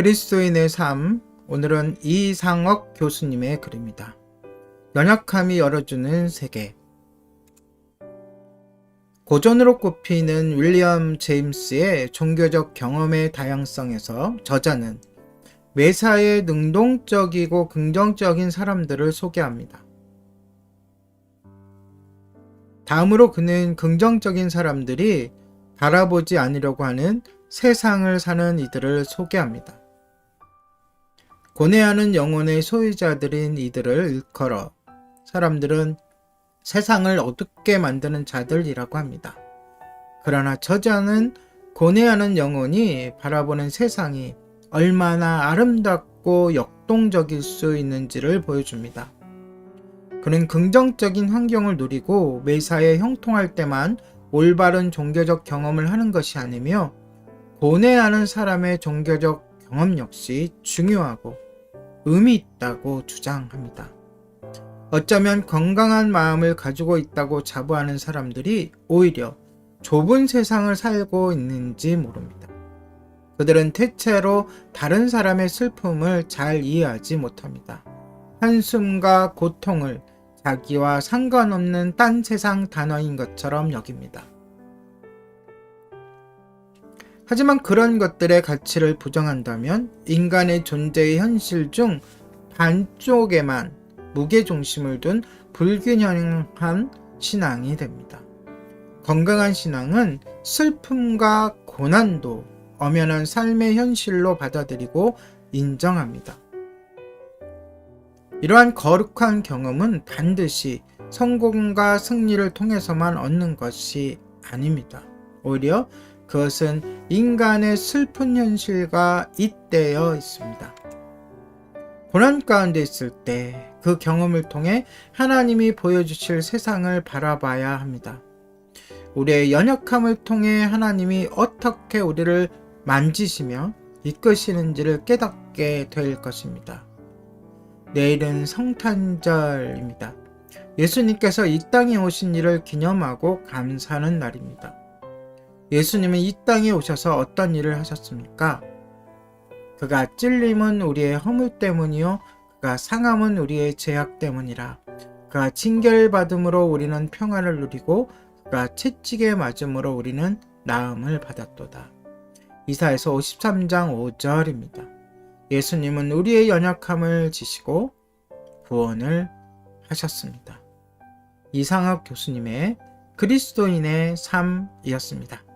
그리스도인의 삶, 오늘은 이상억 교수님의 글입니다. 연약함이 열어주는 세계. 고전으로 꼽히는 윌리엄 제임스의 종교적 경험의 다양성에서 저자는 매사에 능동적이고 긍정적인 사람들을 소개합니다. 다음으로 그는 긍정적인 사람들이 바라보지 않으려고 하는 세상을 사는 이들을 소개합니다. 고뇌하는 영혼의 소유자들인 이들을 일컬어 사람들은 세상을 어둡게 만드는 자들이라고 합니다. 그러나 저자는 고뇌하는 영혼이 바라보는 세상이 얼마나 아름답고 역동적일 수 있는지를 보여줍니다. 그는 긍정적인 환경을 누리고 매사에 형통할 때만 올바른 종교적 경험을 하는 것이 아니며 고뇌하는 사람의 종교적 경험 역시 중요하고 의미 있다고 주장합니다. 어쩌면 건강한 마음을 가지고 있다고 자부하는 사람들이 오히려 좁은 세상을 살고 있는지 모릅니다. 그들은 대체로 다른 사람의 슬픔을 잘 이해하지 못합니다. 한숨과 고통을 자기와 상관없는 딴 세상 단어인 것처럼 여깁니다. 하지만 그런 것들의 가치를 부정한다면 인간의 존재의 현실 중 반쪽에만 무게중심을 둔 불균형한 신앙이 됩니다. 건강한 신앙은 슬픔과 고난도 엄연한 삶의 현실로 받아들이고 인정합니다. 이러한 거룩한 경험은 반드시 성공과 승리를 통해서만 얻는 것이 아닙니다. 오히려 그것은 인간의 슬픈 현실과 잇대어 있습니다. 고난 가운데 있을 때 그 경험을 통해 하나님이 보여주실 세상을 바라봐야 합니다. 우리의 연약함을 통해 하나님이 어떻게 우리를 만지시며 이끄시는지를 깨닫게 될 것입니다. 내일은 성탄절입니다. 예수님께서 이 땅에 오신 일을 기념하고 감사하는 날입니다. 예수님은 이 땅에 오셔서 어떤 일을 하셨습니까? 그가 찔림은 우리의 허물 때문이요. 그가 상함은 우리의 죄악 때문이라. 그가 징계받음으로 우리는 평화를 누리고 그가 채찍에 맞음으로 우리는 나음을 받았도다. 이사에서 53장 5절입니다. 예수님은 우리의 연약함을 지시고 구원을 하셨습니다. 이상학 교수님의 그리스도인의 삶이었습니다.